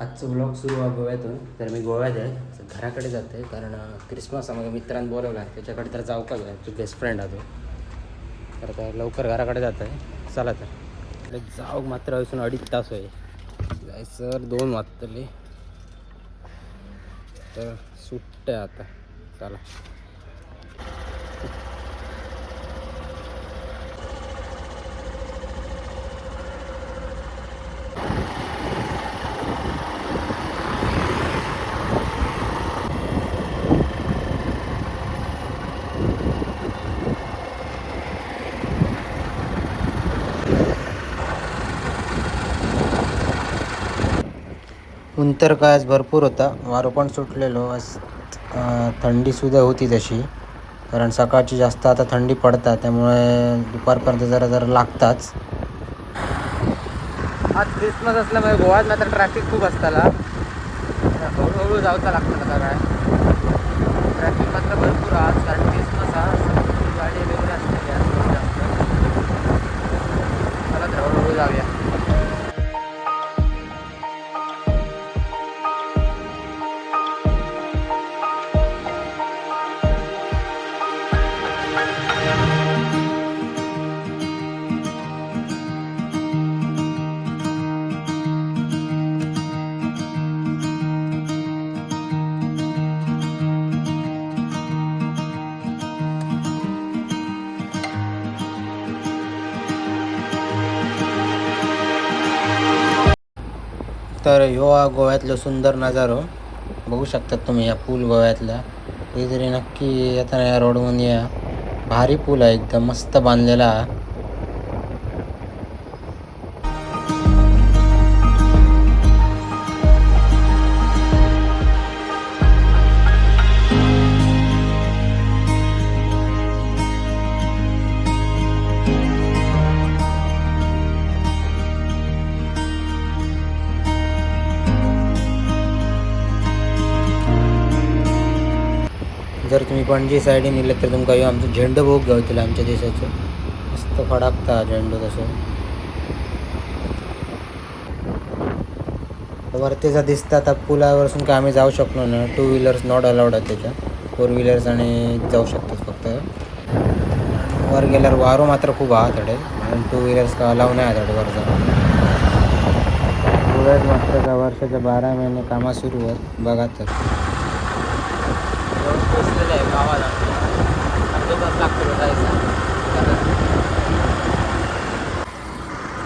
आजचं ब्लॉग सुरू आहे गोव्यातून. तर मी गोव्यात आहे घराकडे जात. आहे कारण क्रिसमस माझ्या मित्रांनी बोलवला आहे. त्याच्याकडे तर जाऊ का तो बेस्ट फ्रेंड आहे तो. तर आता लवकर घराकडे जात आहे. चला तर. जाऊ मात्र अजून अडीच तास होईल. जायचं दोन वाजतले. तर सुट्ट आहे आता. चला. उंतर काय आज भरपूर होता. वारं पण सुटलेलो. आज थंडीसुद्धा होती तशी. कारण सकाळची जास्त आता थंडी पडतात. त्यामुळे दुपारपर्यंत जरा जरा लागताच. आज क्रिसमस असल्यामुळे गोव्यात तर ट्रॅफिक खूप असताला. हळूहळू जाऊचा लागतं काय. ट्रॅफिक मात्र भरपूर आज. कारण क्रिसमस हा गाडी वगैरे असते. जास्त. तर हळूहळू जाऊया. तर ह्यो हा गोव्यातलो सुंदर नजारो. बघू शकतात तुम्ही या पूल गोव्यातला. हे जरी नक्की येताना या रोडमध्ये या भारी पूल आहे. एकदम मस्त बांधलेला हा. जर तुम्ही पणजी सायडीन येयले तर तुमकां ह्यो आमचो झेंडो भोग गावतलो आमच्या देशाचो. मस्त फडाकता झेंडो तसो. वरतीचा दिसता आता पुलावरसून काय आम्ही जाऊ शकलो ना टू व्हीलर्स नॉट अलाउड आहेत त्याच्या. फोर व्हीलर्स आणि जाऊ शकतात फक्त. वर गेल्यावर वारो मात्र खूप आहा थोडे. आणि टू व्हीलर्स का अलाव नाही आहे थोडे वर जाऊन मात्र का वर्षाच्या बारा महिने कामा सुरू आहेत. बघा तर. पोचलेलं आहे गावाला. अर्धा तास लागतो जायचं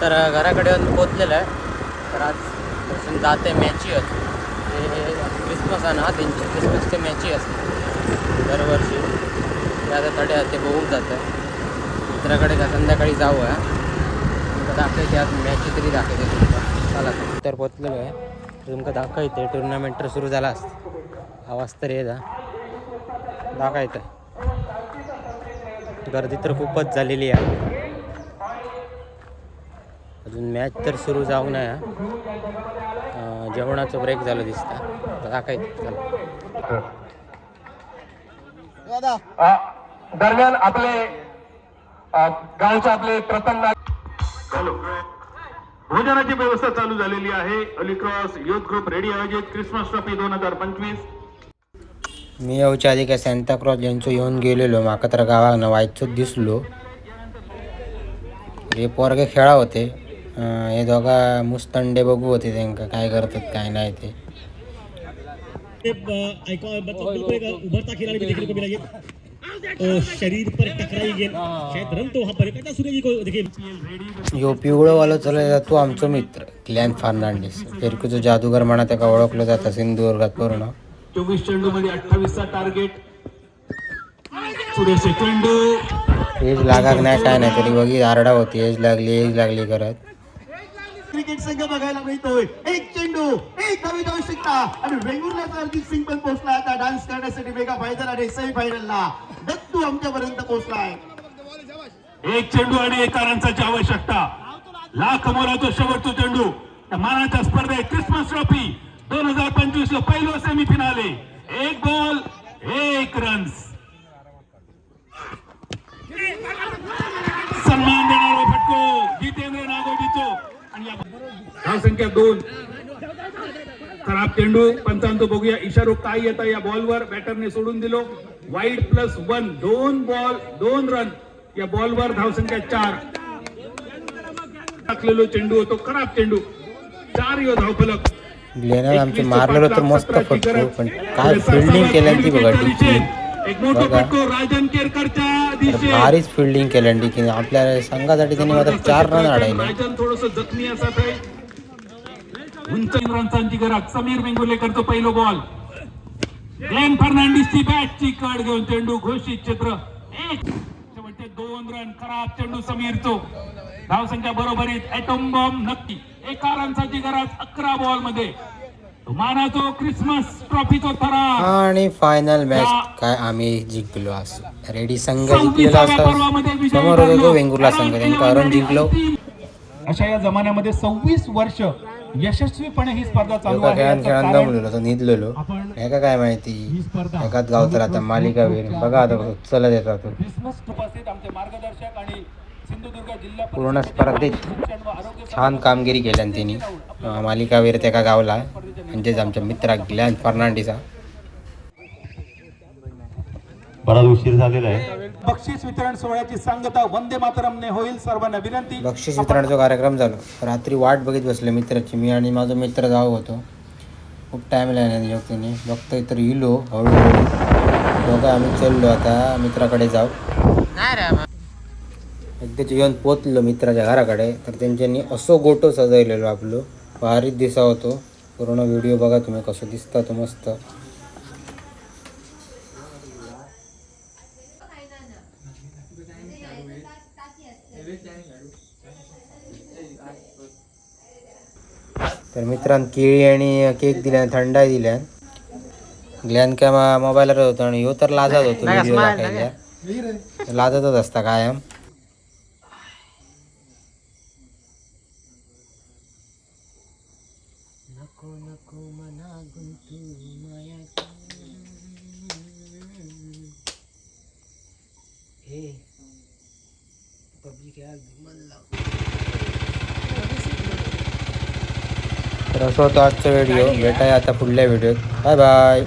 तर घराकडे येऊन पोचलेलं आहे. तर आज पासून जाते मॅची असते ते क्रिसमस आहे ना त्यांची क्रिसमसचे मॅची असते. दरवर्षी. ते आता तडे ते बघून जातं. मित्राकडे का संध्याकाळी जाऊ आहे तुमका दाखवायची आज मॅची तरी दाखवते तुमका. चला. तर पोचलेलो आहे. तर तुमका दाखवते टुर्नामेंट तर सुरू झाला असतं. आवाज तर येता दाखवायचं गर्दी तर खूपच झालेली आहे. अजून मॅच तर सुरू जाऊ नये जेवणाचं ब्रेक झालं दिसतं. दाखवायचं दरम्यान आपले गावचे आपले प्रथम भोजनाची व्यवस्था चालू झालेली आहे. अलिक्रॉस युथ ग्रुप रेडी आयोजित क्रिसमस ट्रॉफी दोन हजार पंचवीस. मी येवच्या आधी काय सॅन्ताक्रॉज यांचो येऊन गेलेलो. म्हाका तर गावाक ना वायचोच दिसलो. हे पोरगे खेळा होते. हे दोघा मुस्तंडे बघू होते त्यांका. काय करतात काय नाही ते. ते, अ, ऐका मतलब बिल्कुल एक उभरता खिलाड़ी भी देखने को मिला ये तो शरीर पर टकराई गेंद शायद रन तो वहाँ पर है। पता सूर्य जी को देखिए यो पिवळोवालो चला तो आमचो मित्र. क्लॅन फर्नांडिस. फिरकूचो जादूगर म्हणा त्याका ओळखलं जातं सिंधुदुर्गात पूर्ण. चोवीस चेंडू मध्ये अठ्ठावीसचा टार्गेट सुरेश चेंडू. एज लागाक नाही काय नाही तरी बघी आरडा होती एज लागली एज लागली करत क्रिकेट संघ बघायला मिळतोय. एक चेंडू एक धावीत आवश्यकता. आणि वेंगुर्ल्याचा अर्जित सिंग पण पोहोचला. आता डान्स करण्यासाठी मेगा फायनल आणि सेमी फायनलला दत्तू आमच्यापर्यंत पोहोचलाय. एक चेंडू आणि एका रनची आवश्यकता. लाख मोलाचा शेवटचा चेंडू. मानाच्या स्पर्धेत क्रिसमस ट्रॉफी दोन हजार पंचवीस पहिलो सेमी फिनाले एक बॉल एक रन्स. सन्मान देणार फटको जितेंद्र नागोजीचो आणि या- दोन. खराब चेंडू पंचांतो बघूया. इशारो काय येता या बॉलवर? बॅटरने सोडून दिलो. Wide plus one. दोन बॉल दोन रन. या बॉलवर धावसंख्या चार. टाकलेलो चेंडू होतो. खराब चेंडू. चार यो धावफलक. ग्लेनर आमचे मारलेलो तर मस्त फटको. पण काय फिल्डिंग केल्यान ती बघा मोठा बघा. भारीच फिल्डिंग केल्यान डिकी आपल्या संघासाठी त्यांनी मात्र चार रन अडायले उंच गरज. समीर पहिलं बॉल ग्लेन फर्नांडिसची बॅटची कड घेऊन चेंडू घोषित चित्र. एक. शेवटचे दोन रन खराब चेंडू समीरचो. धावसंख्या बरोबरीत ॲटम बॉम्ब नक्की. एका रनसाची गरज अकरा बॉलमध्ये. मानाचो क्रिसमस ट्रॉफीचो थरा आणि फायनल मॅच काय आम्ही जिंकलो असं रेडी संघ जिंकलेला असता. समोर होतो तो वेंगुर्ला संघ त्यांनी जिंकलो. अशा या जमान्यामध्ये सव्वीस वर्ष यशस्वीपणे ही स्पर्धा चालू आहे. निदलेलो. एका काय माहिती? एकाच गाव तर आता मालिका वीर बघा आता कसं चलत येतात तो क्रिसमस उपस्थित आमचे मार्गदर्शक आणि पूर्ण स्पर्धेत छान कामगिरी केल्यान त्यांनी मालिकावीर त्या गावला. म्हणजेच आमच्या मित्रा ग्लॅन फर्नांडिसा बराच उशीर झालेला आहे. बक्षीस वितरण सोहळ्याची सांगता वंदे मातरमने होईल सर्वांना विनंती. बक्षीस वितरणाचा कार्यक्रम झाला. रात्री वाट बघित बसले मित्राची. मी आणि माझा मित्र जाऊ होतो. खूप टाईम लागला त्याने बघतो तर इलो हळूहळू. दोघं आम्ही चाललो आता. मित्राकडे जाऊ. एकदाच येऊन पोचलो मित्राच्या घराकडे. तर त्यांच्यानी असो गोटो सजवलेलो आपलो. भारीच दिसा होतो. पूर्ण व्हिडिओ बघा तुम्ही कसं दिसता तो मस्त. तर मित्रांन केळी आणि केक दिल्यान थंडाई दिल्यान ग्लॅन काय मा- मोबाईलवर होतो आणि ह्यो तर लाजत होतो व्हिडिओ लाजतच असता कायम. हे तर असं होतं आजचा व्हिडिओ भेटाय आता पुढल्या व्हिडिओत बाय बाय